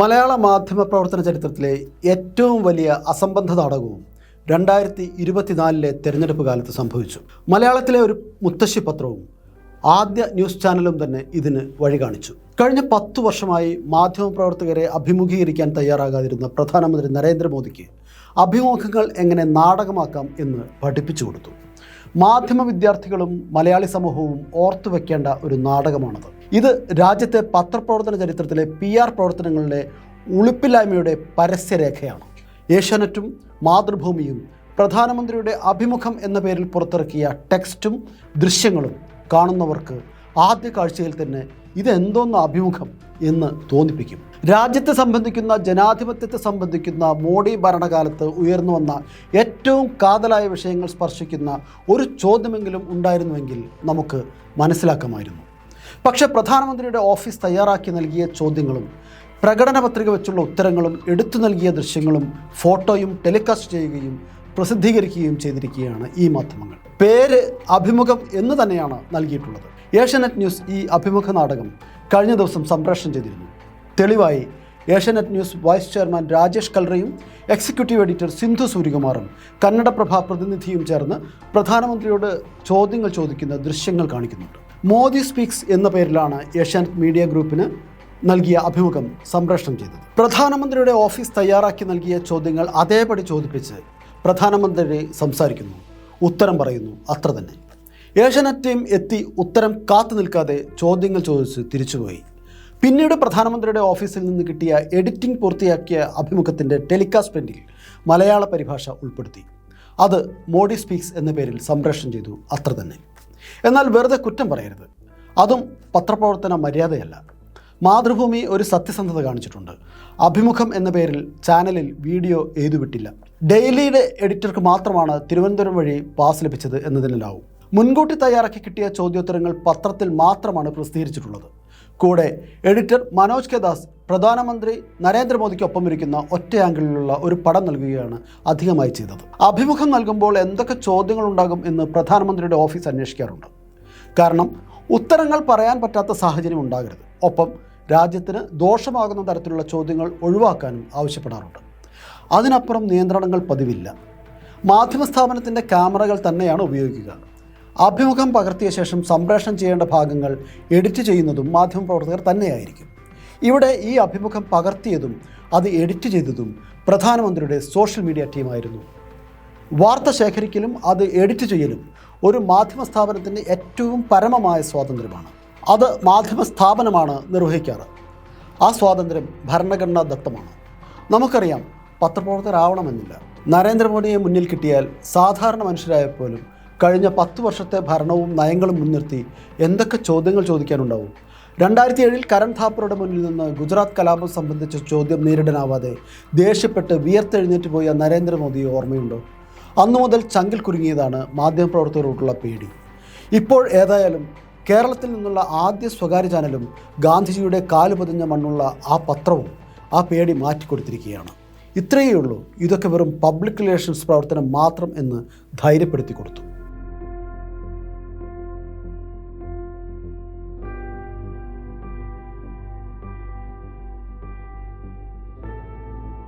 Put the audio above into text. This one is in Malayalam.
മലയാള മാധ്യമ പ്രവർത്തന ചരിത്രത്തിലെ ഏറ്റവും വലിയ അസംബന്ധ നാടകവും രണ്ടായിരത്തി ഇരുപത്തിനാലിലെ തെരഞ്ഞെടുപ്പ് കാലത്ത് സംഭവിച്ചു. മലയാളത്തിലെ ഒരു മുത്തശ്ശി പത്രവും ആദ്യ ന്യൂസ് ചാനലും തന്നെ ഇതിന് വഴി കാണിച്ചു. കഴിഞ്ഞ പത്തു വർഷമായി മാധ്യമപ്രവർത്തകരെ അഭിമുഖീകരിക്കാൻ തയ്യാറാകാതിരുന്ന പ്രധാനമന്ത്രി നരേന്ദ്രമോദിക്ക് അഭിമുഖങ്ങൾ എങ്ങനെ നാടകമാക്കാം എന്ന് പഠിപ്പിച്ചു കൊടുത്തു. മാധ്യമ വിദ്യാർത്ഥികളും മലയാളി സമൂഹവും ഓർത്തു വെക്കേണ്ട ഒരു നാടകമാണത്. ഇത് രാജ്യത്തെ പത്രപ്രവർത്തന ചരിത്രത്തിലെ പി ആർ പ്രവർത്തനങ്ങളിലെ ഉളുപ്പില്ലായ്മയുടെ പരസ്യരേഖയാണ്. ഏഷ്യാനെറ്റും മാതൃഭൂമിയും പ്രധാനമന്ത്രിയുടെ അഭിമുഖം എന്ന പേരിൽ പുറത്തിറക്കിയ ടെക്സ്റ്റും ദൃശ്യങ്ങളും കാണുന്നവർക്ക് ആദ്യ കാഴ്ചയിൽ തന്നെ ഇതെന്തോന്ന് അഭിമുഖം എന്ന് തോന്നിപ്പിക്കും. രാജ്യത്തെ സംബന്ധിക്കുന്ന ജനാധിപത്യത്തെ സംബന്ധിക്കുന്ന മോഡി ഭരണകാലത്ത് ഉയർന്നു വന്ന ഏറ്റവും കാതലായ വിഷയങ്ങൾ സ്പർശിക്കുന്ന ഒരു ചോദ്യമെങ്കിലും ഉണ്ടായിരുന്നുവെങ്കിൽ നമുക്ക് മനസ്സിലാക്കാമായിരുന്നു. പക്ഷേ പ്രധാനമന്ത്രിയുടെ ഓഫീസ് തയ്യാറാക്കി നൽകിയ ചോദ്യങ്ങളും പ്രകടന പത്രിക വെച്ചുള്ള ഉത്തരങ്ങളും എടുത്തു നൽകിയ ദൃശ്യങ്ങളും ഫോട്ടോയും ടെലികാസ്റ്റ് ചെയ്യുകയും പ്രസിദ്ധീകരിക്കുകയും ചെയ്തിരിക്കുകയാണ് ഈ മാധ്യമങ്ങൾ. പേര് അഭിമുഖം എന്ന് തന്നെയാണ് നൽകിയിട്ടുള്ളത്. ഏഷ്യാനെറ്റ് ന്യൂസ് ഈ അഭിമുഖ നാടകം കഴിഞ്ഞ ദിവസം സംപ്രേഷണം ചെയ്തിരുന്നു. തെളിവായി Asianet news vice chairman Rajesh കൽറയും executive editor Sindhu സൂര്യകുമാറും കന്നഡപ്രഭ പ്രതിനിധിയും ചേർന്ന് പ്രധാനമന്ത്രിയോട് ചോദ്യങ്ങൾ ചോദിക്കുന്ന ദൃശ്യങ്ങൾ കാണിക്കുന്നുണ്ട്. മോദി സ്പീക്സ് എന്ന പേരിലാണ് ഏഷ്യാനെറ്റ് മീഡിയ ഗ്രൂപ്പിന് നൽകിയ അഭിമുഖം സംപ്രേഷണം ചെയ്തത്. പ്രധാനമന്ത്രിയുടെ ഓഫീസ് തയ്യാറാക്കി നൽകിയ ചോദ്യങ്ങൾ അതേപടി ചോദിപ്പിച്ച് പ്രധാനമന്ത്രി സംസാരിക്കുന്നു. ഉത്തരം പറയുന്നു. അത്ര തന്നെ. ഏഷ്യാനെറ്റ് ടീം എത്തി ഉത്തരം കാത്തു നിൽക്കാതെ ചോദ്യങ്ങൾ ചോദിച്ച് തിരിച്ചുപോയി. പിന്നീട് പ്രധാനമന്ത്രിയുടെ ഓഫീസിൽ നിന്ന് കിട്ടിയ എഡിറ്റിംഗ് പൂർത്തിയാക്കിയ അഭിമുഖത്തിന്റെ ടെലികാസ്റ്റ് പ്രിന്റിൽ മലയാള പരിഭാഷ ഉൾപ്പെടുത്തി. അത് മോഡി സ്പീക്സ് എന്ന പേരിൽ സംപ്രേഷണം ചെയ്തു. അത്ര തന്നെ. എന്നാൽ വെറുതെ കുറ്റം പറയരുത്. അതും പത്രപ്രവർത്തന മര്യാദയല്ല. മാതൃഭൂമി ഒരു സത്യസന്ധത കാണിച്ചിട്ടുണ്ട്. അഭിമുഖം എന്ന പേരിൽ ചാനലിൽ വീഡിയോ എഴുതുവിട്ടില്ല. ഡെയിലിയുടെ എഡിറ്റർക്ക് മാത്രമാണ് തിരുവനന്തപുരം വഴി പാസ് ലഭിച്ചത് എന്നതിനാവും മുൻകൂട്ടി തയ്യാറാക്കി കിട്ടിയ ചോദ്യോത്തരങ്ങൾ പത്രത്തിൽ മാത്രമാണ് പ്രസിദ്ധീകരിച്ചിട്ടുള്ളത്. കൂടെ എഡിറ്റർ മനോജ് കെ ദാസ് പ്രധാനമന്ത്രി നരേന്ദ്രമോദിക്കൊപ്പം ഇരിക്കുന്ന ഒറ്റ ആംഗിളിലുള്ള ഒരു പടം നൽകുകയാണ് അധികമായി ചെയ്തത്. അഭിമുഖം നൽകുമ്പോൾ എന്തൊക്കെ ചോദ്യങ്ങൾ ഉണ്ടാകും എന്ന് പ്രധാനമന്ത്രിയുടെ ഓഫീസ് അന്വേഷിക്കാറുണ്ട്. കാരണം ഉത്തരങ്ങൾ പറയാൻ പറ്റാത്ത സാഹചര്യം ഉണ്ടാകരുത്. ഒപ്പം രാജ്യത്തിന് ദോഷമാകുന്ന തരത്തിലുള്ള ചോദ്യങ്ങൾ ഒഴിവാക്കാനും ആവശ്യപ്പെടാറുണ്ട്. അതിനപ്പുറം നിയന്ത്രണങ്ങൾ പതിവില്ല. മാധ്യമ സ്ഥാപനത്തിന്റെ ക്യാമറകൾ തന്നെയാണ് ഉപയോഗിക്കുക. അഭിമുഖം പകർത്തിയ ശേഷം സംപ്രേഷണം ചെയ്യേണ്ട ഭാഗങ്ങൾ എഡിറ്റ് ചെയ്യുന്നതും മാധ്യമപ്രവർത്തകർ തന്നെയായിരിക്കും. ഇവിടെ ഈ അഭിമുഖം പകർത്തിയതും അത് എഡിറ്റ് ചെയ്തതും പ്രധാനമന്ത്രിയുടെ സോഷ്യൽ മീഡിയ ടീമായിരുന്നു. വാർത്ത ശേഖരിക്കലും അത് എഡിറ്റ് ചെയ്യലും ഒരു മാധ്യമ സ്ഥാപനത്തിന്റെ ഏറ്റവും പരമമായ സ്വാതന്ത്ര്യമാണ്. അത് മാധ്യമ സ്ഥാപനമാണ് നിർവഹിക്കാറ്. ആ സ്വാതന്ത്ര്യം ഭരണഘടനാ ദത്തമാണ്. നമുക്കറിയാം പത്രപ്രവർത്തകരാവണമെന്നില്ല. നരേന്ദ്രമോദിയെ മുന്നിൽ കിട്ടിയാൽ സാധാരണ മനുഷ്യരായ പോലും കഴിഞ്ഞ പത്ത് വർഷത്തെ ഭരണവും നയങ്ങളും മുൻനിർത്തി എന്തൊക്കെ ചോദ്യങ്ങൾ ചോദിക്കാനുണ്ടാവും? രണ്ടായിരത്തി ഏഴിൽ കരൺ ഥാപ്പറുടെ മുന്നിൽ നിന്ന് ഗുജറാത്ത് കലാപം സംബന്ധിച്ച ചോദ്യം നേരിടാനാവാതെ ദേഷ്യപ്പെട്ട് വിയർത്തെഴുന്നേറ്റ് പോയ നരേന്ദ്രമോദി ഓർമ്മയുണ്ടോ? അന്നു മുതൽ ചങ്കിൽ കുരുങ്ങിയതാണ് മാധ്യമപ്രവർത്തകരോടുള്ള പേടി. ഇപ്പോൾ ഏതായാലും കേരളത്തിൽ നിന്നുള്ള ആദ്യ സ്വകാര്യ ചാനലും ഗാന്ധിജിയുടെ കാൽ പതിഞ്ഞ മണ്ണുള്ള ആ പത്രവും ആ പേടി മാറ്റിക്കൊടുത്തിരിക്കുകയാണ്. ഇത്രയേ ഉള്ളൂ ഇതൊക്കെ വെറും പബ്ലിക് റിലേഷൻസ് പ്രവർത്തനം മാത്രം എന്ന് ധൈര്യപ്പെടുത്തി കൊടുത്തു